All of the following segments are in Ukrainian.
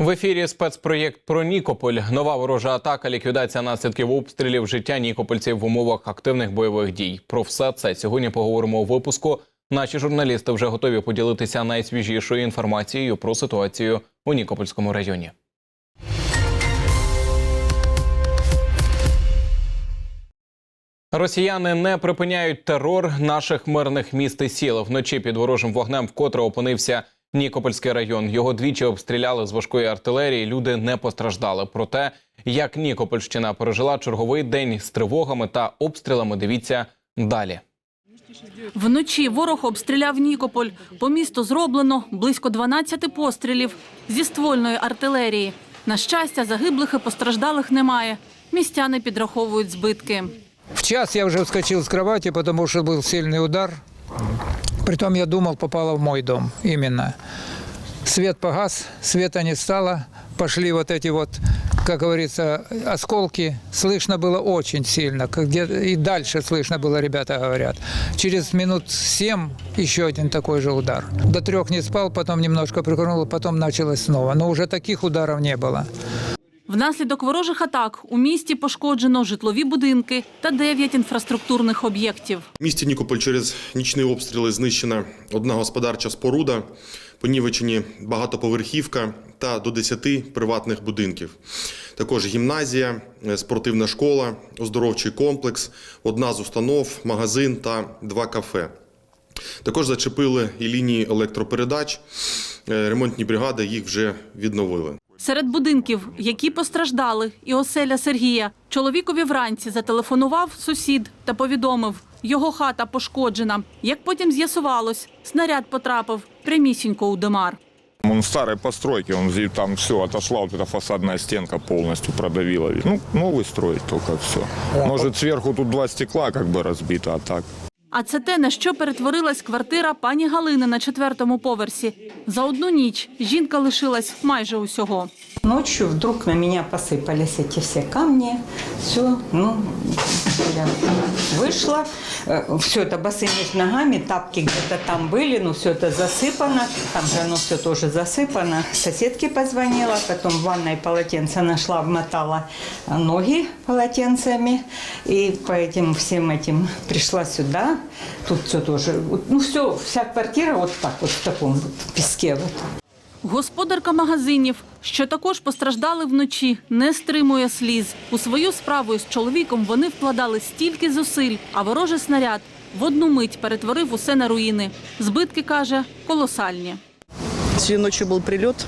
В ефірі спецпроєкт про Нікополь. Нова ворожа атака, ліквідація наслідків обстрілів, життя нікопольців в умовах активних бойових дій. Про все це сьогодні поговоримо у випуску. Наші журналісти вже готові поділитися найсвіжішою інформацією про ситуацію у Нікопольському районі. Росіяни не припиняють терор наших мирних міст і сіл. Вночі під ворожим вогнем вкотре опинився Нікопольський район. Його двічі обстріляли з важкої артилерії. Люди не постраждали. Про те, як Нікопольщина пережила черговий день з тривогами та обстрілами. Дивіться далі. Вночі ворог обстріляв Нікополь. По місту зроблено близько 12 пострілів зі ствольної артилерії. На щастя, загиблих і постраждалих немає. Містяни підраховують збитки. В час я уже вскочил с кровати, потому что был сильный удар. Притом я думал, попало в мой дом именно. Свет погас, света не стало. Пошли вот эти вот, как говорится, осколки. Слышно было очень сильно. Где и дальше слышно было, ребята говорят. Через минут семь еще один такой же удар. До трех не спал, потом немножко прикорнул, потом началось снова. Но уже таких ударов не было. Внаслідок ворожих атак у місті пошкоджено житлові будинки та 9 інфраструктурних об'єктів. В місті Нікополь через нічні обстріли знищена одна господарча споруда, понівечені багатоповерхівка та до 10 приватних будинків. Також гімназія, е, спортивна школа, оздоровчий комплекс, одна з установ, магазин та два кафе. Також зачепили і лінії електропередач. Е, Ремонтні бригади їх вже відновили. Серед будинків, які постраждали, і оселя Сергія. Чоловікові вранці зателефонував сусід та повідомив, його хата пошкоджена. Як потім з'ясувалось, снаряд потрапив прямісінько у Демар. Он старой постройки, он зи- там все отошла, вот эта фасадная стенка полностью продавила. Ну, новый строить только все. Может, сверху тут два стекла как бы разбито, а так. а це те, на що перетворилась квартира пані Галини на четвертому поверсі. За одну ніч жінка лишилась майже усього. Ночью вдруг на мене посипалися ті всі камні. Все, ну, я вышла. Все это босыми ногами, тапки где-то там были, но все это засыпано. Там же оно все тоже засыпано. Соседке позвонила, потом в ванной полотенце нашла, обмотала ноги полотенцами. И по этим всем этим пришла сюда. Тут все тоже, вот, ну все, вся квартира вот так вот в таком вот песке. Вот. Господарка магазинів, що також постраждали вночі, не стримує сліз. У свою справу із чоловіком вони вкладали стільки зусиль, а ворожий снаряд в одну мить перетворив усе на руїни. Збитки каже колосальні. Сегодня ночью был прилет,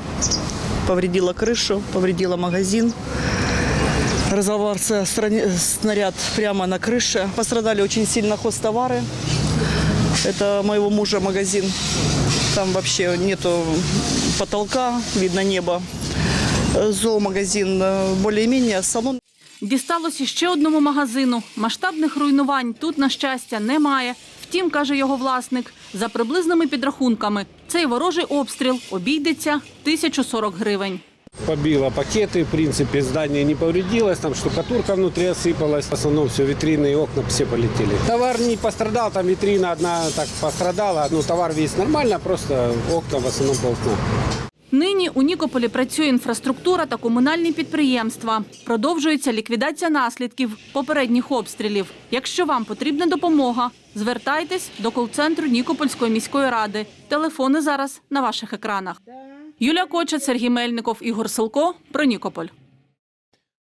повредила крышу, повредила магазин. Разорвался страни- снаряд прямо на крыше. Пострадали очень сильно хозтовары. Это моего мужа магазин. Там вообще нету потолка, видно небо. Зоомагазин э, более-менее, салон Дісталося ще одному магазину. Масштабних руйнувань тут, на щастя, немає. Втім, каже його власник, за приблизними підрахунками, цей ворожий обстріл обійдеться 1040 гривень побило пакеты, в принципе, здание не повредилось, там штукатурка внутри осыпалась, в основном все, витрины и окна все полетели. Товар не пострадал, там витрина одна так пострадала, ну товар весь нормально, просто окна в основном по окну. Нині у Нікополі працює інфраструктура та комунальні підприємства. Продовжується ліквідація наслідків попередніх обстрілів. Якщо вам потрібна допомога, звертайтесь до кол-центру Нікопольської міської ради. Телефони зараз на ваших екранах. Юлія Кочет, Сергій Мельников, Ігор Силко. Про Нікополь.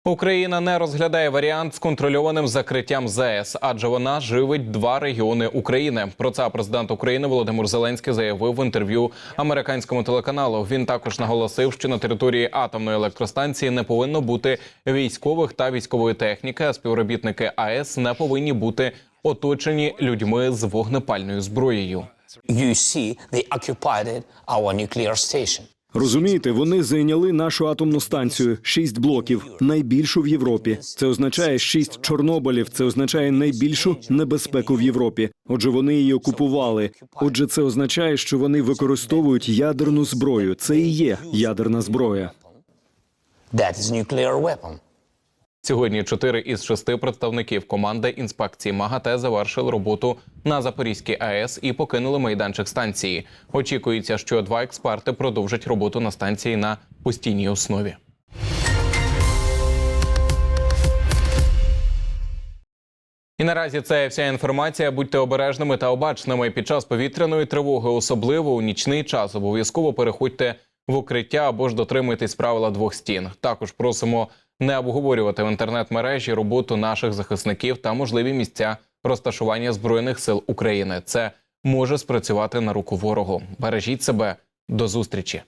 Україна не розглядає варіант з контрольованим закриттям ЗАЕС, адже вона живить два регіони України. Про це президент України Володимир Зеленський заявив в інтерв'ю американському телеканалу. Він також наголосив, що на території атомної електростанції не повинно бути військових та військової техніки. А співробітники АЕС не повинні бути оточені людьми з вогнепальною зброєю. you see they occupied our nuclear station. Розумієте, вони зайняли нашу атомну станцію шість блоків, найбільшу в Європі. Це означає шість Чорнобилів. Це означає найбільшу небезпеку в Європі. Отже, вони її окупували. Отже, це означає, що вони використовують ядерну зброю. Це і є ядерна зброя. That is nuclear weapon. Сьогодні чотири із шести представників команди інспекції МАГАТЕ завершили роботу на Запорізькій АЕС і покинули майданчик станції. Очікується, що два експерти продовжать роботу на станції на постійній основі. І наразі це вся інформація. Будьте обережними та обачними під час повітряної тривоги, особливо у нічний час. Обов'язково переходьте в укриття або ж дотримуйтесь правила двох стін. Також просимо не обговорювати в інтернет-мережі роботу наших захисників та можливі місця розташування збройних сил України. Це може спрацювати на руку ворогу. Бережіть себе до зустрічі.